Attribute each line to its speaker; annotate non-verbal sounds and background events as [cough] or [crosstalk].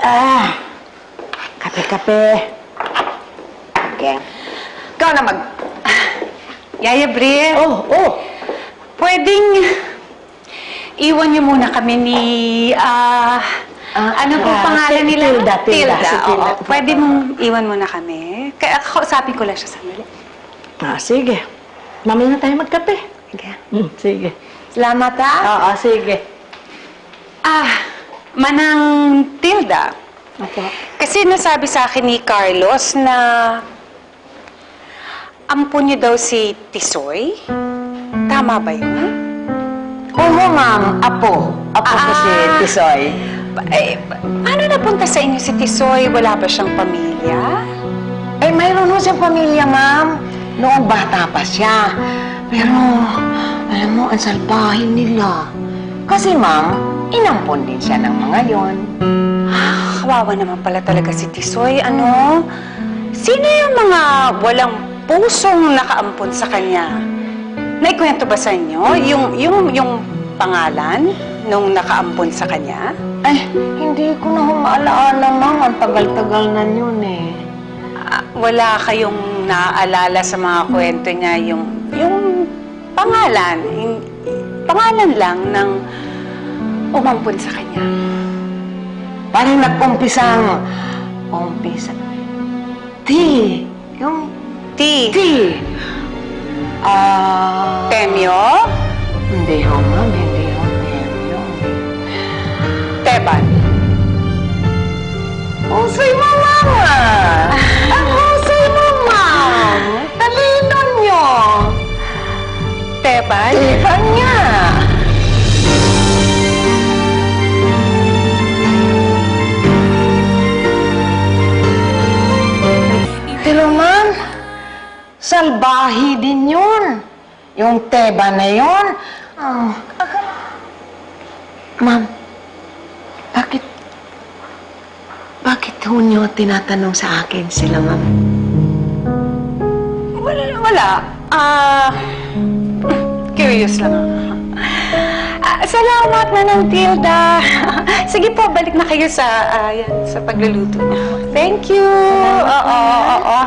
Speaker 1: Ah, kape-kape. Okay. Ikaw na mag...
Speaker 2: Yaya Bri,
Speaker 1: Oh, oh.
Speaker 2: pwedeng iwan niyo muna kami ni... ah
Speaker 1: Ah,
Speaker 2: ano po
Speaker 1: ah,
Speaker 2: pangalan
Speaker 1: si
Speaker 2: nila?
Speaker 1: Tilda, Tilda, si Tilda.
Speaker 2: oo. Pwede mong iwan muna kami. Kaya kausapin ko lang siya sandali.
Speaker 1: Ah, sige. Mamaya na tayo magkape.
Speaker 2: Sige.
Speaker 1: Hmm, sige.
Speaker 2: Salamat ah.
Speaker 1: Oo, sige.
Speaker 2: Ah, Manang Tilda.
Speaker 1: Opo.
Speaker 2: Kasi nasabi sa akin ni Carlos na ampun niyo daw si Tisoy. Tama ba yun?
Speaker 1: Oo, ma'am. Apo. Apo ko si
Speaker 2: Ah.
Speaker 1: Tisoy.
Speaker 2: Eh, pa- paano napunta sa inyo si Tisoy? Wala ba siyang pamilya?
Speaker 1: Eh, mayroon ho siyang pamilya, ma'am. Noong bata pa siya. Pero, alam mo, ang salbahin nila. Kasi, ma'am, inampon din siya ng mga yon.
Speaker 2: Ah, kawawa naman pala talaga si Tisoy. Ano? Sino yung mga walang pusong nakaampon sa kanya? Naikwento ba sa inyo? Yung, yung, yung pangalan nung nakaampon sa kanya?
Speaker 1: Ay, hindi ko na ho maalaala, ma'am. Ang tagal-tagal na yun eh.
Speaker 2: Ah, wala kayong naaalala sa mga kwento niya yung yung pangalan, yung, pangalan lang ng umampun sa kanya.
Speaker 1: Parang nag-umpisang... Umpisa... T. Yung
Speaker 2: T.
Speaker 1: T. Ah...
Speaker 2: Temyo?
Speaker 1: Hindi ho, ma'am. Hindi ho. Temyo.
Speaker 2: Teban.
Speaker 1: Husay mo, mama! Ang husay mo, ma'am! Talino nyo!
Speaker 2: Teban?
Speaker 1: Iban niya! Salbahi din yun. Yung teba na yun. Oh. Ma'am, bakit, bakit ho niyo tinatanong sa akin sila, ma'am?
Speaker 2: Wala. Wala. Ah... curious lang. Ah, salamat na ng Tilda. [laughs] Sige po, balik na kayo sa, ah, yan, sa pagluluto niyo. Thank you. Oo, oo, oo.